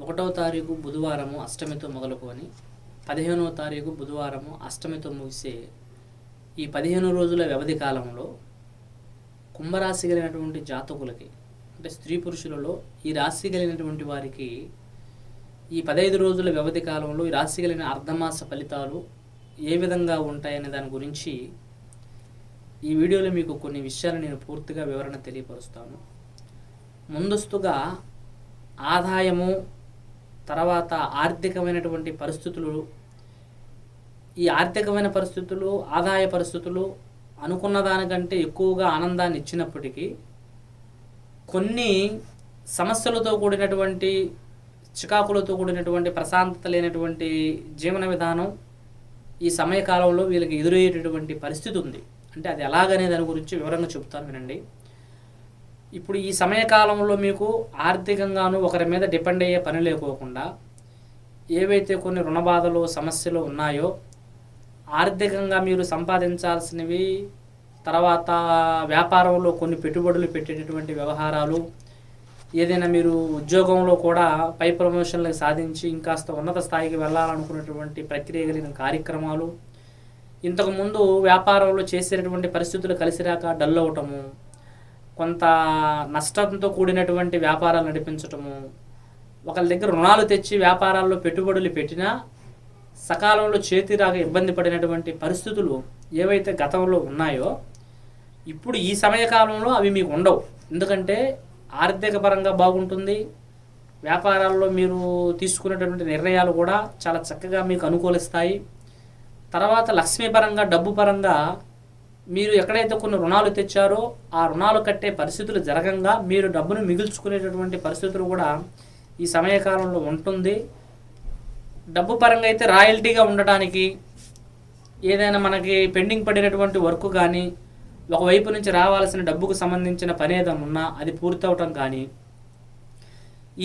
ఒకటవ తారీఖు బుధవారము అష్టమితో మొదలుకొని పదిహేనవ తారీఖు బుధవారము అష్టమితో ముగిసే ఈ పదిహేను రోజుల వ్యవధి కాలంలో కుంభరాశి కలిగినటువంటి జాతకులకి అంటే స్త్రీ పురుషులలో ఈ రాశి కలిగినటువంటి వారికి ఈ పదహైదు రోజుల వ్యవధి కాలంలో ఈ రాశి కలిగిన అర్ధమాస ఫలితాలు ఏ విధంగా ఉంటాయనే దాని గురించి ఈ వీడియోలో మీకు కొన్ని విషయాలు నేను పూర్తిగా వివరణ తెలియపరుస్తాను. ముందస్తుగా ఆదాయము తర్వాత ఆర్థికమైనటువంటి పరిస్థితులు ఈ ఆర్థికమైన పరిస్థితులు ఆదాయ పరిస్థితులు అనుకున్న దానికంటే ఎక్కువగా ఆనందాన్ని ఇచ్చినప్పటికీ కొన్ని సమస్యలతో కూడినటువంటి చికాకులతో కూడినటువంటి ప్రశాంతత లేనటువంటి జీవన విధానం ఈ సమయకాలంలో వీళ్ళకి ఎదురయ్యేటటువంటి పరిస్థితి ఉంది. అంటే అది ఎలాగనే దాని గురించి వివరంగా చెప్తాను వినండి. ఇప్పుడు ఈ సమయకాలంలో మీకు ఆర్థికంగాను ఒకరి మీద డిపెండ్ అయ్యే పని లేకోకుండా ఏవైతే కొన్ని రుణ బాధలు సమస్యలు ఉన్నాయో ఆర్థికంగా మీరు సంపాదించాల్సినవి తర్వాత వ్యాపారంలో కొన్ని పెట్టుబడులు పెట్టేటటువంటి వ్యవహారాలు ఏదైనా మీరు ఉద్యోగంలో కూడా పై ప్రమోషన్లకు సాధించి ఇంకాస్త ఉన్నత స్థాయికి వెళ్ళాలనుకున్నటువంటి ప్రక్రియ కలిగిన కార్యక్రమాలు ఇంతకుముందు వ్యాపారంలో చేసేటటువంటి పరిస్థితులు కలిసి రాక డల్ అవటము కొంత నష్టంతో కూడినటువంటి వ్యాపారాలు నడిపించటము ఒకరి దగ్గర రుణాలు తెచ్చి వ్యాపారాల్లో పెట్టుబడులు పెట్టినా సకాలంలో చేతి రాక ఇబ్బంది పడినటువంటి పరిస్థితులు ఏవైతే గతంలో ఉన్నాయో ఇప్పుడు ఈ సమయకాలంలో అవి మీకు ఉండవు. ఎందుకంటే ఆర్థిక పరంగా బాగుంటుంది వ్యాపారాల్లో మీరు తీసుకునేటటువంటి నిర్ణయాలు కూడా చాలా చక్కగా మీకు అనుకూలిస్తాయి. తర్వాత లక్ష్మీపరంగా డబ్బు పరంగా మీరు ఎక్కడైతే కొన్ని రుణాలు తెచ్చారో ఆ రుణాలు కట్టే పరిస్థితులు జరగంగా మీరు డబ్బును మిగుల్చుకునేటటువంటి పరిస్థితులు కూడా ఈ సమయకాలంలో ఉంటుంది. డబ్బు పరంగా అయితే రాయల్టీగా ఉండటానికి ఏదైనా మనకి పెండింగ్ పడినటువంటి వర్క్ కానీ ఒకవైపు నుంచి రావాల్సిన డబ్బుకు సంబంధించిన పని ఏదైనా ఉన్నా అది పూర్తవటం కానీ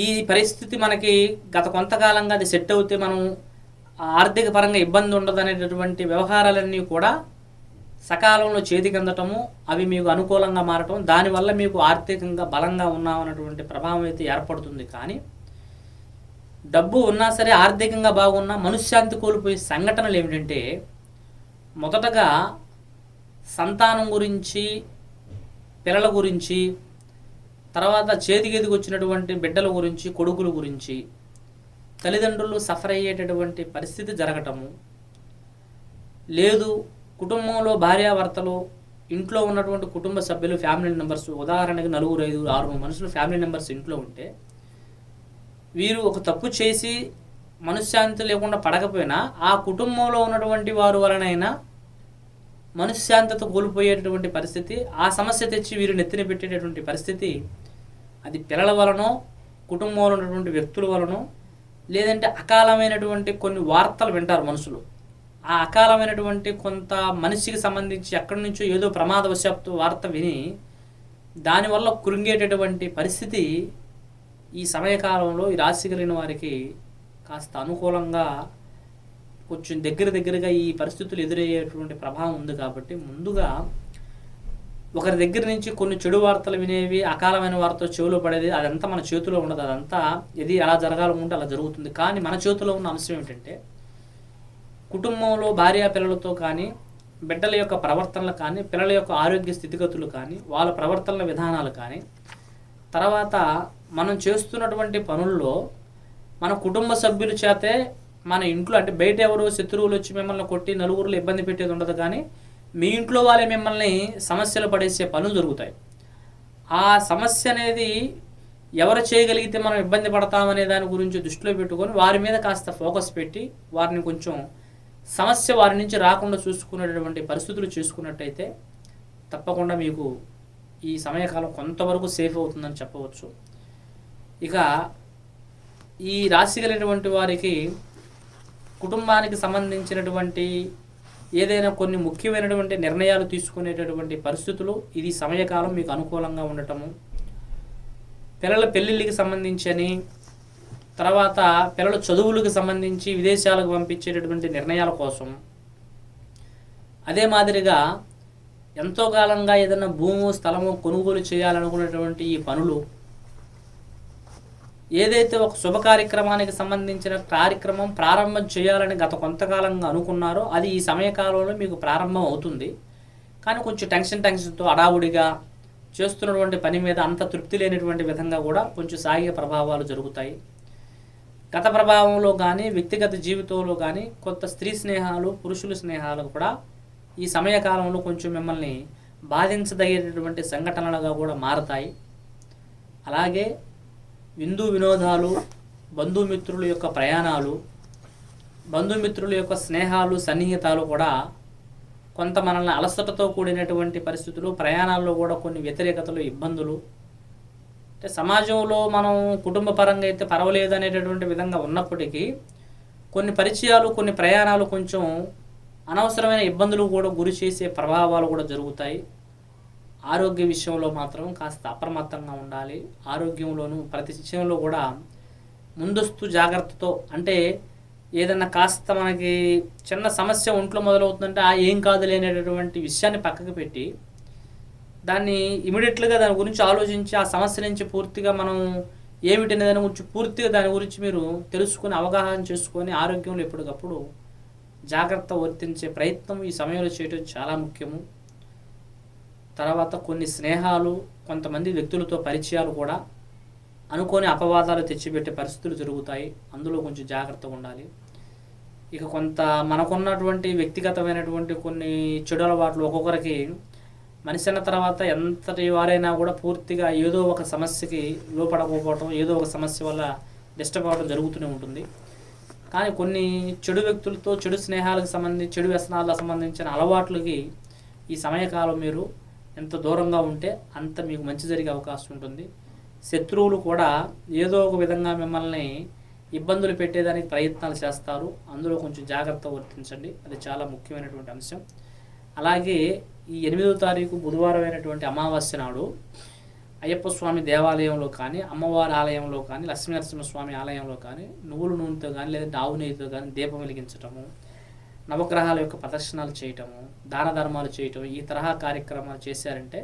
ఈ పరిస్థితి మనకి గత కొంతకాలంగా అది సెట్ అవుతే మనం ఆర్థిక పరంగా ఇబ్బంది ఉండదు అనేటటువంటి వ్యవహారాలన్నీ కూడా సకాలంలో చేతికి అందటము అవి మీకు అనుకూలంగా మారటం దానివల్ల మీకు ఆర్థికంగా బలంగా ఉన్నామన్నటువంటి ప్రభావం అయితే ఏర్పడుతుంది. కానీ డబ్బు ఉన్నా సరే ఆర్థికంగా బాగున్నా మనశ్శాంతి కోల్పోయే సంఘటనలు ఏమిటంటే మొదటగా సంతానం గురించి పిల్లల గురించి తర్వాత చేతికి వచ్చినటువంటి బిడ్డల గురించి కొడుకుల గురించి తల్లిదండ్రులు సఫర్ అయ్యేటటువంటి పరిస్థితి జరగటము లేదు కుటుంబంలో భార్యాభర్తలు ఇంట్లో ఉన్నటువంటి కుటుంబ సభ్యులు ఫ్యామిలీ మెంబర్స్ ఉదాహరణకి నలుగురు ఐదుగురు ఆరుగురు మనుషులు ఫ్యామిలీ మెంబర్స్ ఇంట్లో ఉంటే వీరు ఒక తప్పు చేసి మనశ్శాంతి లేకుండా పడకపోయినా ఆ కుటుంబంలో ఉన్నటువంటి వారు వలనైనా మనశ్శాంతత కోల్పోయేటటువంటి పరిస్థితి ఆ సమస్య తెచ్చి వీరు నెత్తిన పెట్టేటటువంటి పరిస్థితి అది పిల్లల వలనో కుటుంబంలో ఉన్నటువంటి వ్యక్తుల వలనో లేదంటే అకాలమైనటువంటి కొన్ని వార్తలు వింటారు మనుషులు. ఆ అకాలమైనటువంటి కొంత మనిషికి సంబంధించి ఎక్కడి నుంచో ఏదో ప్రమాదవశాత్తు వార్త విని దానివల్ల కురింగేటటువంటి పరిస్థితి ఈ సమయకాలంలో ఈ రాశి కలిగిన వారికి కాస్త అనుకూలంగా కొంచెం దగ్గర దగ్గరగా ఈ పరిస్థితులు ఎదురయ్యేటువంటి ప్రభావం ఉంది కాబట్టి ముందుగా ఒకరి దగ్గర నుంచి కొన్ని చెడు వార్తలు వినేవి అకాలమైన వారితో చెవులో పడేది అదంతా మన చేతిలో ఉండదు. అదంతా ఇది ఎలా జరగాలనుకుంటే అలా జరుగుతుంది. కానీ మన చేతిలో ఉన్న అంశం ఏమిటంటే కుటుంబంలో భార్యా పిల్లలతో కానీ బిడ్డల యొక్క ప్రవర్తనలు కానీ పిల్లల యొక్క ఆరోగ్య స్థితిగతులు కానీ వాళ్ళ ప్రవర్తనల విధానాలు కానీ తర్వాత మనం చేస్తున్నటువంటి పనుల్లో మన కుటుంబ సభ్యుల చేతే మన ఇంట్లో అంటే బయట ఎవరో శత్రువులు వచ్చి మిమ్మల్ని కొట్టి నలుగురులో ఇబ్బంది పెట్టేది ఉండదు కానీ మీ ఇంట్లో వాళ్ళే మిమ్మల్ని సమస్యలు పడేసే పనులు జరుగుతాయి. ఆ సమస్య అనేది ఎవరు చేయగలిగితే మనం ఇబ్బంది పడతామనే దాని గురించి దృష్టిలో పెట్టుకొని వారి మీద కాస్త ఫోకస్ పెట్టి వారిని కొంచెం సమస్య వారి నుంచి రాకుండా చూసుకునేటటువంటి పరిస్థితులు చూసుకున్నట్టయితే తప్పకుండా మీకు ఈ సమయకాలం కొంతవరకు సేఫ్ అవుతుందని చెప్పవచ్చు. ఇక ఈ రాశి కలిగినటువంటి వారికి కుటుంబానికి సంబంధించినటువంటి ఏదైనా కొన్ని ముఖ్యమైనటువంటి నిర్ణయాలు తీసుకునేటటువంటి పరిస్థితులు ఇది సమయకాలం మీకు అనుకూలంగా ఉండటము. పిల్లల పెళ్ళిళ్ళకి సంబంధించి తర్వాత పిల్లల చదువులకు సంబంధించి విదేశాలకు పంపించేటటువంటి నిర్ణయాల కోసం అదే మాదిరిగా ఎంతో కాలంగా ఏదైనా భూము స్థలము కొనుగోలు చేయాలనుకునేటువంటి ఈ పనులు ఏదైతే ఒక శుభ కార్యక్రమానికి సంబంధించిన కార్యక్రమం ప్రారంభం చేయాలని గత కొంతకాలంగా అనుకున్నారో అది ఈ సమయకాలంలో మీకు ప్రారంభం అవుతుంది. కానీ కొంచెం టెన్షన్ టెన్షన్తో అడావుడిగా చేస్తున్నటువంటి పని మీద అంత తృప్తి లేనటువంటి విధంగా కూడా కొంచెం సాగే ప్రభావాలు జరుగుతాయి. గత ప్రభావంలో కానీ వ్యక్తిగత జీవితంలో కానీ కొత్త స్త్రీ స్నేహాలు పురుషుల స్నేహాలు కూడా ఈ సమయకాలంలో కొంచెం మిమ్మల్ని బాధించదగినటువంటి సంఘటనలుగా కూడా మారతాయి. అలాగే విందు వినోదాలు బంధుమిత్రుల యొక్క ప్రయాణాలు బంధుమిత్రుల యొక్క స్నేహాలు సన్నిహితాలు కూడా కొంత మనల్ని అలసటతో కూడినటువంటి పరిస్థితులు ప్రయాణాల్లో కూడా కొన్ని వ్యతిరేకతలు ఇబ్బందులు అంటే సమాజంలో మనం కుటుంబ పరంగా అయితే పర్వాలేదు అనేటటువంటి విధంగా ఉన్నప్పటికీ కొన్ని పరిచయాలు కొన్ని ప్రయాణాలు కొంచెం అనవసరమైన ఇబ్బందులు కూడా గురి చేసే ప్రభావాలు కూడా జరుగుతాయి. ఆరోగ్య విషయంలో మాత్రం కాస్త అప్రమత్తంగా ఉండాలి. ఆరోగ్యంలోనూ ప్రతి విషయంలో కూడా ముందస్తు జాగ్రత్తతో అంటే ఏదన్నా కాస్త మనకి చిన్న సమస్య ఒంట్లో మొదలవుతుందంటే ఆ ఏం కాదు అనేటటువంటి విషయాన్ని పక్కకు పెట్టి దాన్ని ఇమీడియట్గా దాని గురించి ఆలోచించి ఆ సమస్య నుంచి పూర్తిగా మనం ఏమిటి అనే దాని గురించి పూర్తిగా దాని గురించి మీరు తెలుసుకొని అవగాహన చేసుకొని ఆరోగ్యంలో ఎప్పటికప్పుడు జాగ్రత్త వర్తించే ప్రయత్నం ఈ సమయంలో చేయడం చాలా ముఖ్యము. తర్వాత కొన్ని స్నేహాలు కొంతమంది వ్యక్తులతో పరిచయాలు కూడా అనుకోని అపవాదాలు తెచ్చిపెట్టే పరిస్థితులు జరుగుతాయి. అందులో కొంచెం జాగ్రత్తగా ఉండాలి. ఇక కొంత మనకున్నటువంటి వ్యక్తిగతమైనటువంటి కొన్ని చెడు అలవాట్లు ఒక్కొక్కరికి మనిషి అన్న తర్వాత ఎంతటి వారైనా కూడా పూర్తిగా ఏదో ఒక సమస్యకి లోపడకపోవటం ఏదో ఒక సమస్య వల్ల డిస్టర్బ్ అవ్వడం జరుగుతూనే ఉంటుంది. కానీ కొన్ని చెడు వ్యక్తులతో చెడు స్నేహాలకు సంబంధించి చెడు వ్యసనాలకు సంబంధించిన అలవాట్లకి ఈ సమయకాలం మీరు ఎంత దూరంగా ఉంటే అంత మీకు మంచి జరిగే అవకాశం ఉంటుంది. శత్రువులు కూడా ఏదో ఒక విధంగా మిమ్మల్ని ఇబ్బందులు పెట్టేదానికి ప్రయత్నాలు చేస్తారు. అందులో కొంచెం జాగ్రత్త వర్తించండి. అది చాలా ముఖ్యమైనటువంటి అంశం. అలాగే ఈ ఎనిమిదో తారీఖు బుధవారం అయినటువంటి అమావాస్య నాడు అయ్యప్ప స్వామి దేవాలయంలో కానీ అమ్మవారి ఆలయంలో కానీ లక్ష్మీనరసింహస్వామి ఆలయంలో కానీ నువ్వుల నూనెతో కానీ లేదా ఆవు నెయ్యితో కానీ దీపం వెలిగించటము నవగ్రహాల యొక్క ప్రదర్శనలు చేయటము దాన ధర్మాలు చేయటం ఈ తరహా కార్యక్రమాలు చేశారంటే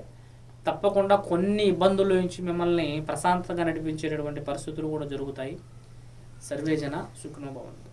తప్పకుండా కొన్ని ఇబ్బందుల నుంచి మిమ్మల్ని ప్రశాంతంగా నడిపించేటటువంటి పరిస్థితులు కూడా జరుగుతాయి. సర్వేజన సుఖనోభవంతు.